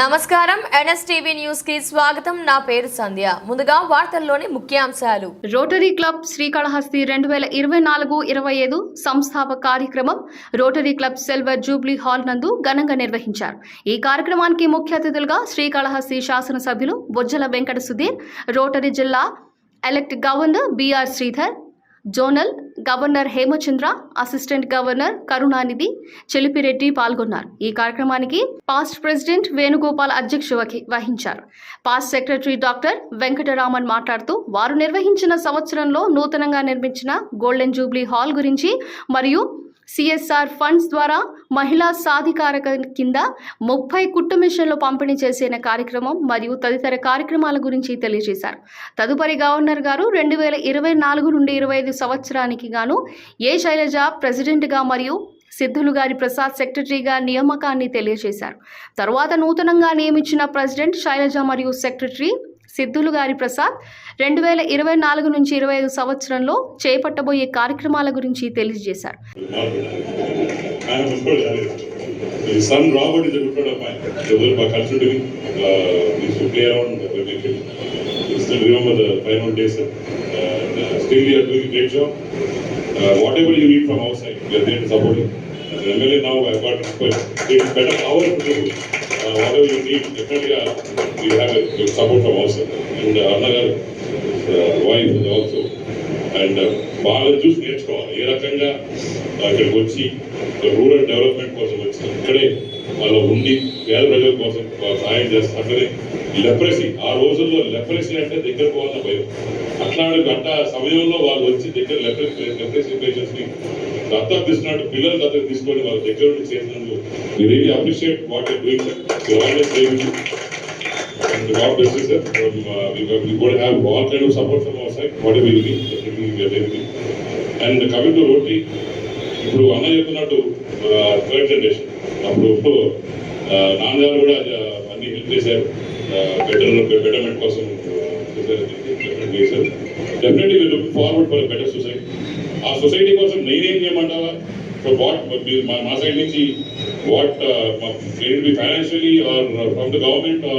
నమస్కారం. ఎన్ఎస్టీవీ న్యూస్కి స్వాగతం. నా పేరు సంధ్య. ముందుగా వార్తల్లోని ముఖ్యాంశాలు. రోటరీ క్లబ్ శ్రీకాళహస్తి రెండు వేల ఇరవై నాలుగు ఇరవై ఐదు సంస్థాపక కార్యక్రమం rotary club silver jubilee hall నందు ఘనంగా నిర్వహించారు. ఈ కార్యక్రమానికి ముఖ్య అతిథులుగా శ్రీకాళహస్తి శాసనసభ్యులు బొజ్జల వెంకట సుధీర్ రోటరీ జిల్లా elect governor BR Sridhar zonal governor Hemachandra assistant governor Karunanidhi Chelipireddy పాల్గొన్నారు. ఈ కార్యక్రమానికి పాస్ట్ ప్రెసిడెంట్ వేణుగోపాల్ అధ్యక్ష వహి- వహించారు. పాస్ట్ సెక్రటరీ డాక్టర్ వెంకటరామన్ మాట్లాడుతూ వారు నిర్వహించిన సంవత్సరంలో నూతనంగా నిర్మించిన గోల్డెన్ జూబ్లీ హాల్ గురించి మరియు సిఎస్ఆర్ ఫండ్స్ ద్వారా మహిళా సాధికారక కింద ముప్పై కుట్టు మిషన్లు పంపిణీ చేసిన కార్యక్రమం మరియు తదితర కార్యక్రమాల గురించి తెలియజేశారు. తదుపరి గవర్నర్ గారు రెండు వేల ఇరవై నాలుగు నుండి ఇరవై ఐదు సంవత్సరానికి గాను ఏ శైలజ ప్రెసిడెంట్గా మరియు సిద్ధులు గారి ప్రసాద్ సెక్రటరీగా నియామకాన్ని తెలియజేశారు. తరువాత నూతనంగా నియమించిన ప్రెసిడెంట్ శైలజ మరియు సెక్రటరీ సిద్ధులు గారి ప్రసాద్. రెండు వేల ఇరవై నాలుగు నుంచి ఇరవై ఐదు సంవత్సరంలో చేపట్టబోయే కార్యక్రమాల గురించి తెలియజేశారు. ఆయన మున్సిపల్ కాలేదు son Robert is good friend of mine ఎవరు మా days still you're doing great job whatever you need from our side you're there to support you MLA డెఫినెట్గా you have support from our and అన్న గారు wife also and బాగా చూసి నేర్చుకోవాలి. ఏ రకంగా ఇక్కడికి వచ్చి రూరల్ డెవలప్మెంట్ కోసం వచ్చి ఇక్కడే వాళ్ళు ఉండి పేద ప్రజల కోసం వాళ్ళు సహాయం చేస్తారు అట్లనే లెప్రసీ ఆ రోజుల్లో లెప్రసీ అంటే దగ్గర పోవాలన్న భయం. అట్లాంటి గంట సమయంలో వాళ్ళు వచ్చి దగ్గర లెప్రసీ లెప్రసీ పేషెంట్స్ని దత్తత తీసుకున్నట్టు పిల్లలు దత్తత తీసుకొని వాళ్ళ దగ్గర నుండి చేసినందుకు we really appreciate doing you're doing sir. You're always saving And God bless you, sir. Um, uh, we got, we got to have all kind of support from our side, whatever we need, definitely we are there with you. And coming to Rotary, ఇప్పుడు అన్న చెప్పినట్టు third generation అప్పుడు ఆ, నాన్నగారు కూడా ఆ, అన్ని help చేశారు బెటర్ బెటర్మెంట్ కోసం చేశారు definitely we look forward for better society ఆ సొసైటీ కోసం నేనేం చేయమంటావా So what my master energy, what uh, can it be financially or uh, from the government or